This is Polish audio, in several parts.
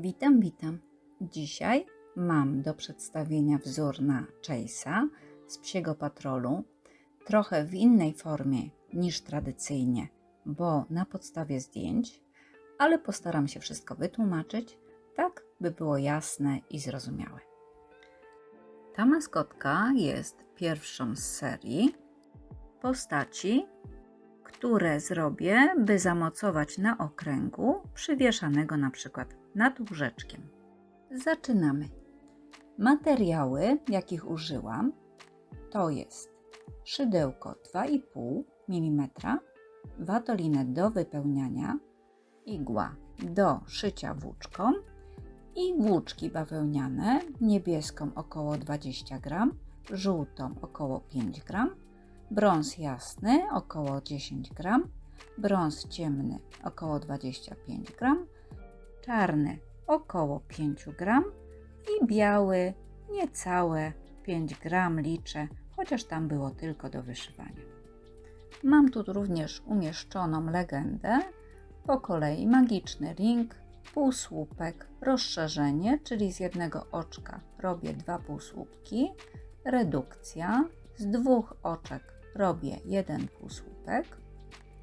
Witam, witam. Dzisiaj mam do przedstawienia wzór na Chase'a z psiego patrolu, trochę w innej formie niż tradycyjnie, bo na podstawie zdjęć, ale postaram się wszystko wytłumaczyć, tak by było jasne i zrozumiałe. Ta maskotka jest pierwszą z serii postaci, które zrobię, by zamocować na okręgu przywieszanego na przykład nad łóżeczkiem. Zaczynamy. Materiały, jakich użyłam, to jest szydełko 2,5 mm, watolinę do wypełniania, igła do szycia włóczką i włóczki bawełniane, niebieską około 20 g, żółtą około 5 g, brąz jasny około 10 g, brąz ciemny około 25 g, czarny około 5 g i biały niecałe 5 g liczę, chociaż tam było tylko do wyszywania. Mam tu również umieszczoną legendę, po kolei magiczny ring, półsłupek, rozszerzenie, czyli z jednego oczka robię dwa półsłupki, redukcja, z dwóch oczek robię jeden półsłupek,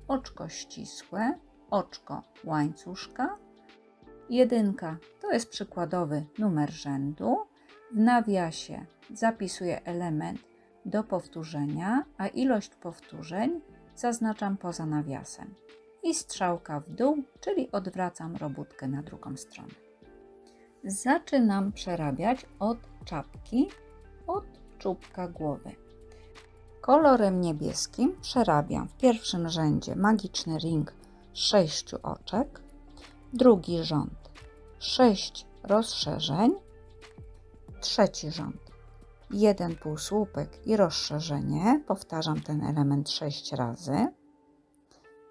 oczko ścisłe, oczko łańcuszka, jedynka to jest przykładowy numer rzędu, w nawiasie zapisuję element do powtórzenia, a ilość powtórzeń zaznaczam poza nawiasem i strzałka w dół, czyli odwracam robótkę na drugą stronę. Zaczynam przerabiać od czapki, od czubka głowy. Kolorem niebieskim przerabiam w pierwszym rzędzie magiczny ring sześciu oczek, drugi rząd. Sześć rozszerzeń, trzeci rząd. Jeden półsłupek i rozszerzenie, powtarzam ten element sześć razy,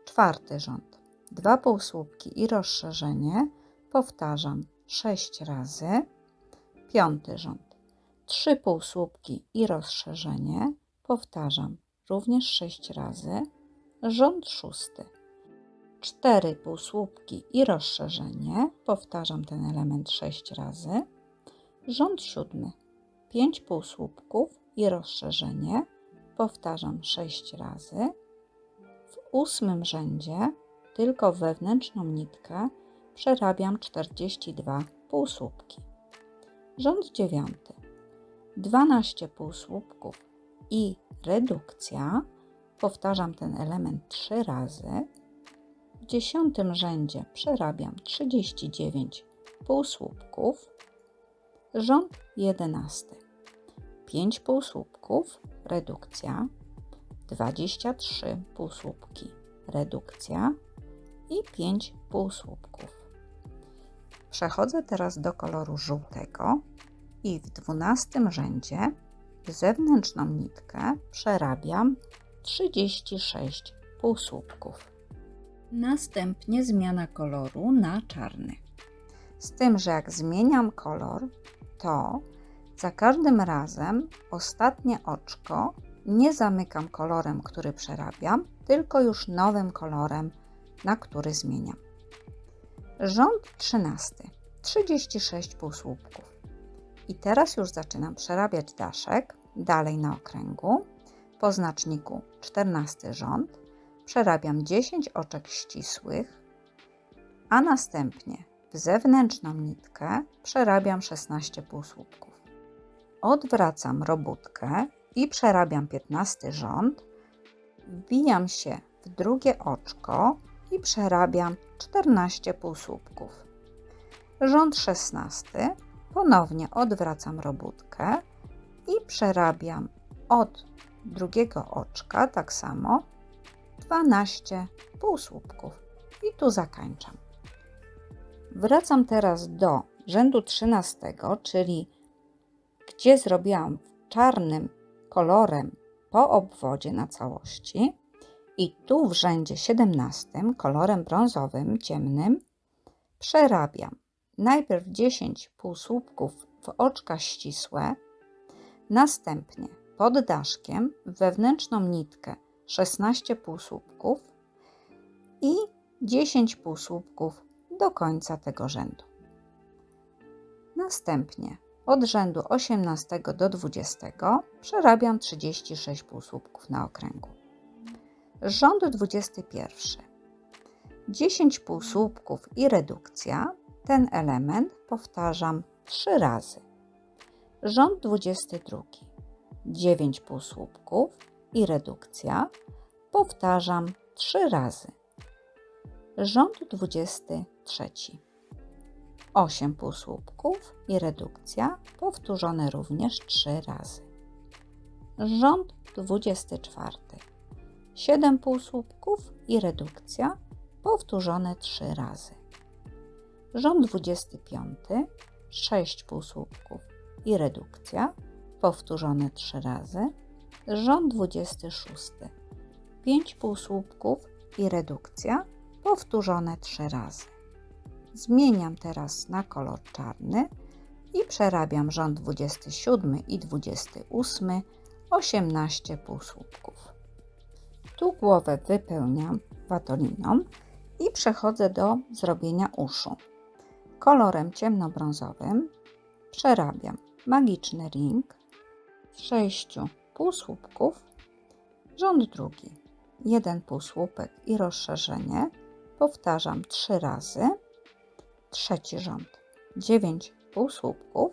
czwarty rząd. Dwa półsłupki i rozszerzenie, powtarzam sześć razy, piąty rząd. Trzy półsłupki i rozszerzenie, Powtarzam, również sześć razy. Rząd szósty. Cztery półsłupki i rozszerzenie. Powtarzam ten element sześć razy. Rząd siódmy. Pięć półsłupków i rozszerzenie. Powtarzam sześć razy. W ósmym rzędzie tylko wewnętrzną nitkę przerabiam 42 półsłupki. Rząd dziewiąty. 12 półsłupków i redukcja. Powtarzam ten element trzy razy. W dziesiątym rzędzie przerabiam 39 półsłupków. Rząd jedenasty. 5 półsłupków, redukcja. 23 półsłupki, redukcja i 5 półsłupków. Przechodzę teraz do koloru żółtego i w dwunastym rzędzie zewnętrzną nitkę przerabiam 36 półsłupków. Następnie zmiana koloru na czarny. Z tym, że jak zmieniam kolor, to za każdym razem ostatnie oczko nie zamykam kolorem, który przerabiam, tylko już nowym kolorem, na który zmieniam. Rząd 13. 36 półsłupków. I teraz już zaczynam przerabiać daszek dalej na okręgu. Po znaczniku 14 rząd przerabiam 10 oczek ścisłych, a następnie w zewnętrzną nitkę przerabiam 16 półsłupków. Odwracam robótkę i przerabiam 15 rząd, wbijam się w drugie oczko i przerabiam 14 półsłupków. Rząd 16 Ponownie odwracam robótkę i przerabiam od drugiego oczka tak samo 12 półsłupków. I tu zakończam. Wracam teraz do rzędu 13, czyli gdzie zrobiłam czarnym kolorem po obwodzie na całości. I tu w rzędzie 17 kolorem brązowym ciemnym przerabiam. Najpierw 10 półsłupków w oczka ścisłe, następnie pod daszkiem wewnętrzną nitkę 16 półsłupków i 10 półsłupków do końca tego rzędu. Następnie od rzędu 18 do 20 przerabiam 36 półsłupków na okręgu. Rząd 21. 10 półsłupków i redukcja. Ten element powtarzam 3 razy. Rząd 22. 9 półsłupków redukcja. Powtarzam 3 razy. Rząd 23. 8 półsłupków i redukcja powtórzone również 3 razy. Rząd 24. 7 półsłupków i redukcja powtórzone 3 razy. Rząd 25. 6 półsłupków i redukcja powtórzone 3 razy. Rząd 26. 5 półsłupków i redukcja powtórzone 3 razy. Zmieniam teraz na kolor czarny i przerabiam rząd 27 i 28 18 półsłupków. Tu głowę wypełniam watoliną i przechodzę do zrobienia uszu. Kolorem ciemnobrązowym przerabiam magiczny ring z 6 półsłupków, rząd drugi, jeden półsłupek i rozszerzenie. Powtarzam 3 razy. Trzeci rząd, 9 półsłupków,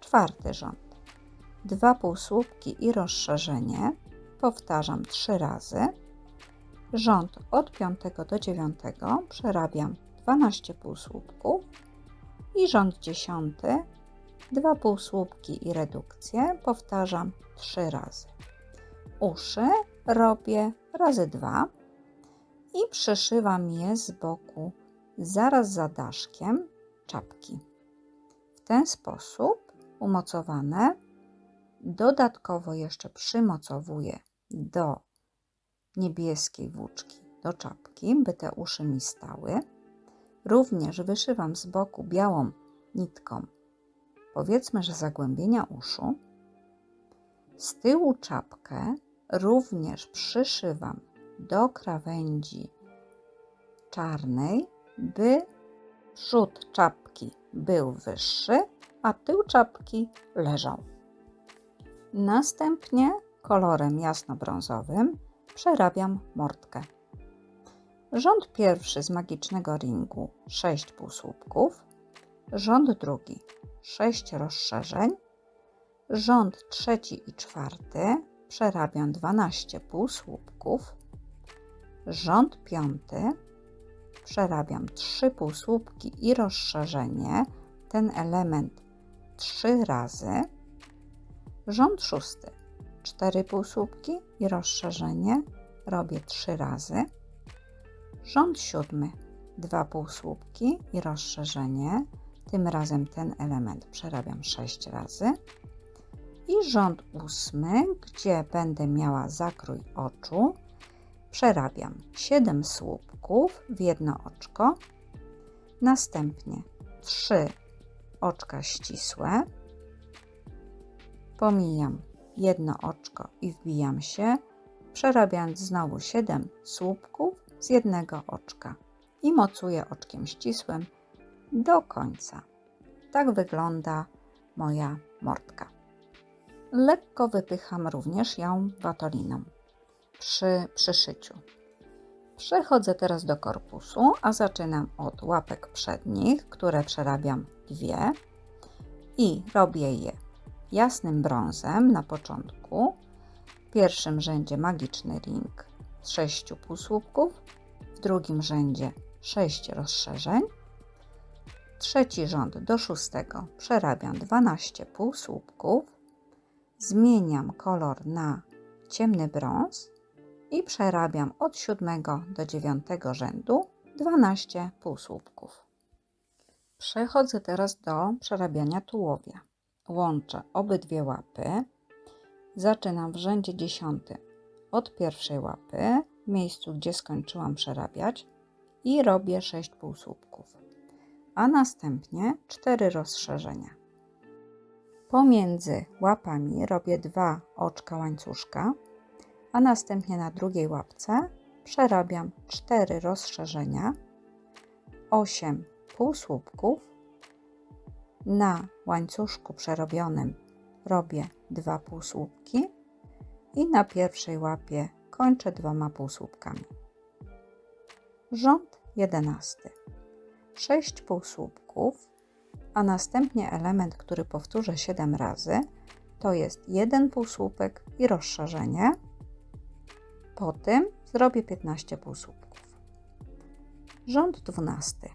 czwarty rząd, dwa półsłupki i rozszerzenie, powtarzam 3 razy, rząd od 5 do 9 przerabiam 12 półsłupków i rząd 10, dwa półsłupki i redukcję, powtarzam 3 razy. Uszy robię razy 2 i przyszywam je z boku zaraz za daszkiem czapki. W ten sposób umocowane dodatkowo jeszcze przymocowuję do niebieskiej włóczki, do czapki, by te uszy mi stały. Również wyszywam z boku białą nitką, powiedzmy, że zagłębienia uszu. Z tyłu czapkę również przyszywam do krawędzi czarnej by przód czapki był wyższy, a tył czapki leżał. Następnie kolorem jasnobrązowym przerabiam mordkę. Rząd pierwszy z magicznego ringu 6 półsłupków, rząd drugi 6 rozszerzeń, rząd trzeci i czwarty przerabiam 12 półsłupków, rząd piąty przerabiam trzy półsłupki i rozszerzenie, ten element trzy razy. Rząd szósty, cztery półsłupki i rozszerzenie, robię trzy razy. Rząd siódmy, dwa półsłupki i rozszerzenie, tym razem ten element przerabiam sześć razy. I rząd ósmy, gdzie będę miała zakrój oczu, przerabiam 7 słupków w jedno oczko, następnie 3 oczka ścisłe, pomijam jedno oczko i wbijam się, przerabiając znowu 7 słupków z jednego oczka i mocuję oczkiem ścisłym do końca. Tak wygląda moja mordka. Lekko wypycham również ją watoliną przy przyszyciu. Przechodzę teraz do korpusu, a zaczynam od łapek przednich, które przerabiam dwie i robię je jasnym brązem na początku. W pierwszym rzędzie magiczny ring z sześciu półsłupków, w drugim rzędzie sześć rozszerzeń. Trzeci rząd do szóstego przerabiam 12 półsłupków. Zmieniam kolor na ciemny brąz i przerabiam od 7 do 9 rzędu 12 półsłupków. Przechodzę teraz do przerabiania tułowia. Łączę obydwie łapy. Zaczynam w rzędzie 10 od pierwszej łapy, w miejscu gdzie skończyłam przerabiać i robię 6 półsłupków, a następnie 4 rozszerzenia. Pomiędzy łapami robię dwa oczka łańcuszka a następnie na drugiej łapce przerabiam 4 rozszerzenia, 8 półsłupków Na łańcuszku przerobionym robię dwa półsłupki i na pierwszej łapie kończę dwoma półsłupkami. Rząd jedenasty. 6 półsłupków, a następnie element, który powtórzę 7 razy, to jest jeden półsłupek i rozszerzenie. Po tym zrobię 15 półsłupków. Rząd 12.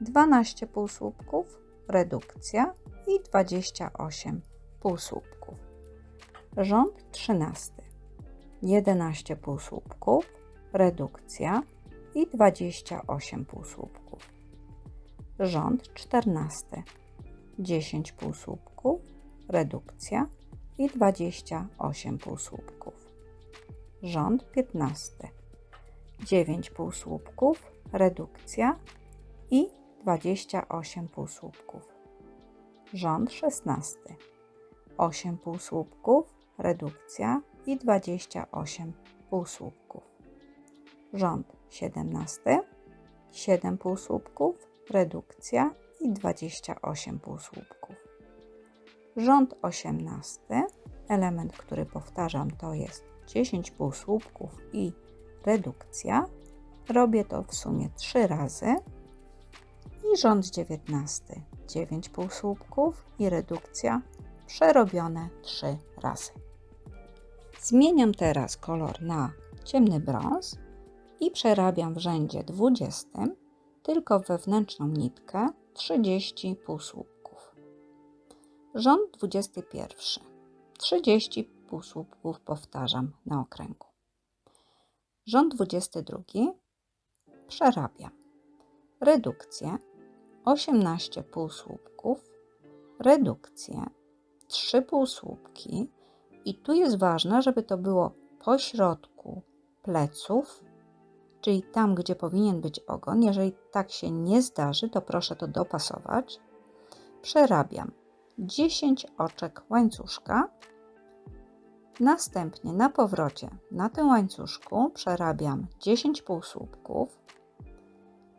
12 półsłupków, redukcja i 28 półsłupków. Rząd 13. 11 półsłupków, redukcja i 28 półsłupków. Rząd 14. 10 półsłupków, redukcja i 28 półsłupków. Rząd 15. 9 półsłupków, redukcja i 28 półsłupków. Rząd 16. 8 półsłupków, redukcja i 28 półsłupków. Rząd 17. 7 półsłupków, redukcja i 28 półsłupków. Rząd 18. Element, który powtarzam, to jest 10 półsłupków i redukcja. Robię to w sumie 3 razy. I rząd 19. 9 półsłupków i redukcja przerobione 3 razy. Zmieniam teraz kolor na ciemny brąz i przerabiam w rzędzie 20 tylko wewnętrzną nitkę 30 półsłupków. Rząd 21. 30 półsłupków powtarzam na okręgu. Rząd 22. Przerabiam. Redukcję 18 półsłupków, redukcję 3 półsłupki i tu jest ważne, żeby to było po środku pleców, czyli tam, gdzie powinien być ogon. Jeżeli tak się nie zdarzy, to proszę to dopasować. Przerabiam 10 oczek łańcuszka. Następnie na powrocie na tym łańcuszku przerabiam 10 półsłupków.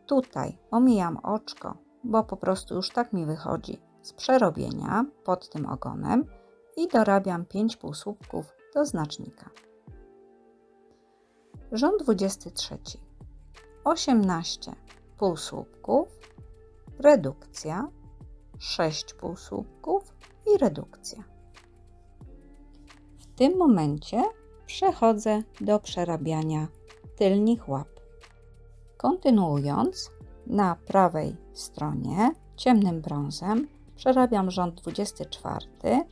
Tutaj omijam oczko, bo po prostu już tak mi wychodzi z przerobienia pod tym ogonem i dorabiam 5 półsłupków do znacznika. Rząd 23. 18 półsłupków, redukcja, 6 półsłupków i redukcja. W tym momencie przechodzę do przerabiania tylnych łap. Kontynuując, na prawej stronie ciemnym brązem przerabiam rząd 24,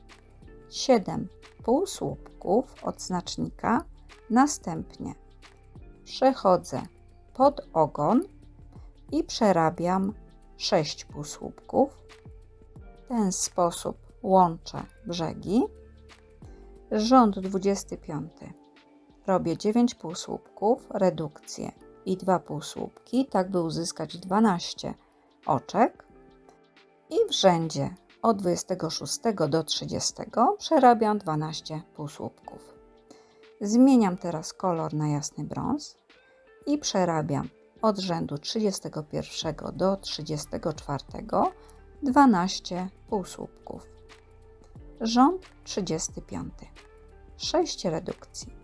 7 półsłupków od znacznika, następnie przechodzę pod ogon i przerabiam 6 półsłupków. W ten sposób łączę brzegi. Rząd 25. Robię 9 półsłupków, redukcję i 2 półsłupki, tak by uzyskać 12 oczek. I w rzędzie od 26 do 30 przerabiam 12 półsłupków. Zmieniam teraz kolor na jasny brąz i przerabiam od rzędu 31 do 34 12 półsłupków. Rząd 35. 6 redukcji.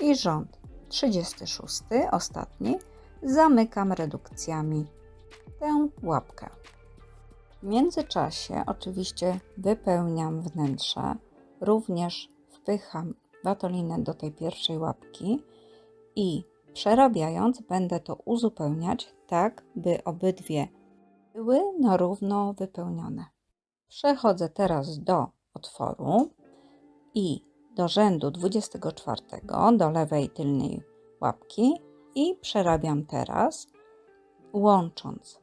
I rząd 36, ostatni, zamykam redukcjami tę łapkę. W międzyczasie oczywiście wypełniam wnętrze, również wpycham watolinę do tej pierwszej łapki i przerabiając będę to uzupełniać tak, by obydwie były na równo wypełnione. Przechodzę teraz do otworu i do rzędu 24 do lewej tylnej łapki i przerabiam teraz, łącząc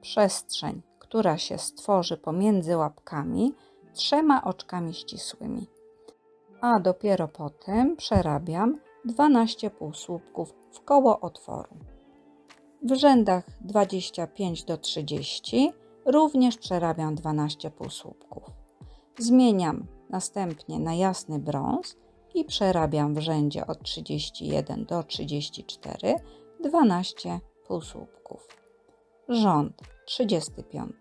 przestrzeń, która się stworzy pomiędzy łapkami, trzema oczkami ścisłymi. A dopiero potem przerabiam 12 półsłupków w koło otworu. W rzędach 25 do 30 również przerabiam 12 półsłupków. Zmieniam następnie na jasny brąz i przerabiam w rzędzie od 31 do 34 12 półsłupków. Rząd 35,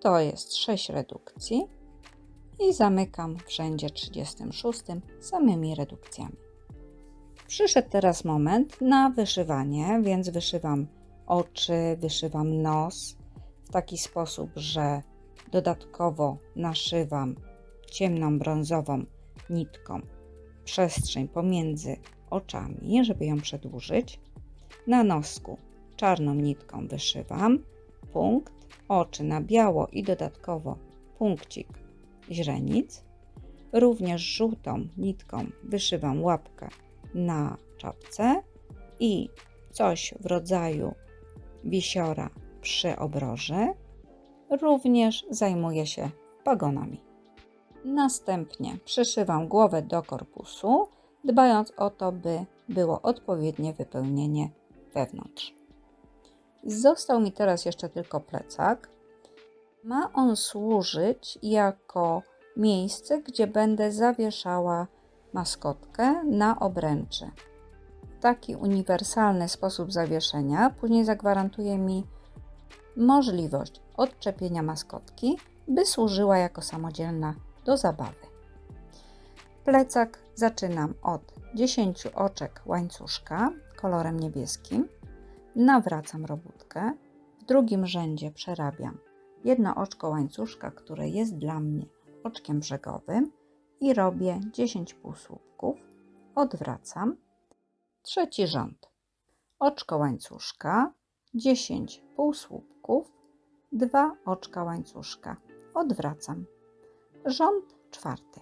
To jest 6 redukcji i zamykam w rzędzie 36 samymi redukcjami. Przyszedł teraz moment na wyszywanie, więc wyszywam oczy, wyszywam nos w taki sposób, że dodatkowo naszywam ciemną brązową nitką przestrzeń pomiędzy oczami, żeby ją przedłużyć. Na nosku czarną nitką wyszywam punkt, oczy na biało i dodatkowo punkcik źrenic. Również żółtą nitką wyszywam łapkę na czapce i coś w rodzaju wisiora przy obroży. Również zajmuję się pagonami. Następnie przyszywam głowę do korpusu, dbając o to, by było odpowiednie wypełnienie wewnątrz. Został mi teraz jeszcze tylko plecak. Ma on służyć jako miejsce, gdzie będę zawieszała maskotkę na obręczy. Taki uniwersalny sposób zawieszenia później zagwarantuje mi możliwość odczepienia maskotki, by służyła jako samodzielna do zabawy. Plecak zaczynam od 10 oczek łańcuszka kolorem niebieskim. Nawracam robótkę. W drugim rzędzie przerabiam jedno oczko łańcuszka, które jest dla mnie oczkiem brzegowym i robię 10 półsłupków. Odwracam. Trzeci rząd. Oczko łańcuszka, 10 półsłupków, 2 oczka łańcuszka. Odwracam. Rząd czwarty.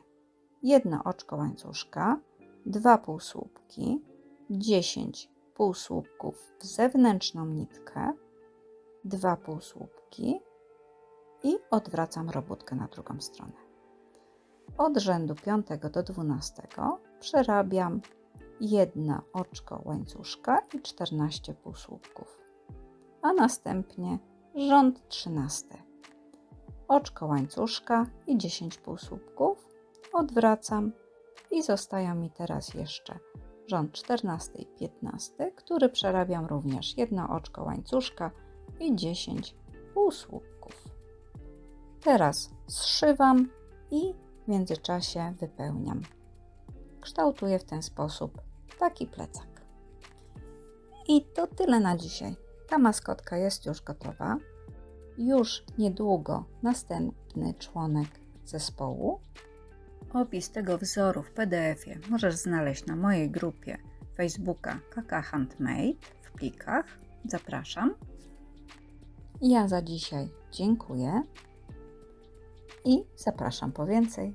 Jedno oczko łańcuszka, dwa półsłupki, 10 półsłupków w zewnętrzną nitkę, dwa półsłupki i odwracam robótkę na drugą stronę. Od rzędu 5 do 12 przerabiam jedno oczko łańcuszka i 14 półsłupków, a następnie rząd 13 oczko łańcuszka i 10 półsłupków. Odwracam i zostają mi teraz jeszcze rząd 14 i 15, który przerabiam również jedno oczko łańcuszka i 10 półsłupków. Teraz zszywam i w międzyczasie wypełniam. Kształtuję w ten sposób taki plecak. I to tyle na dzisiaj. Ta maskotka jest już gotowa już niedługo następny członek zespołu. Opis tego wzoru w PDF-ie możesz znaleźć na mojej grupie Facebooka Kaka Handmade w plikach. Zapraszam. Ja za dzisiaj dziękuję i zapraszam po więcej.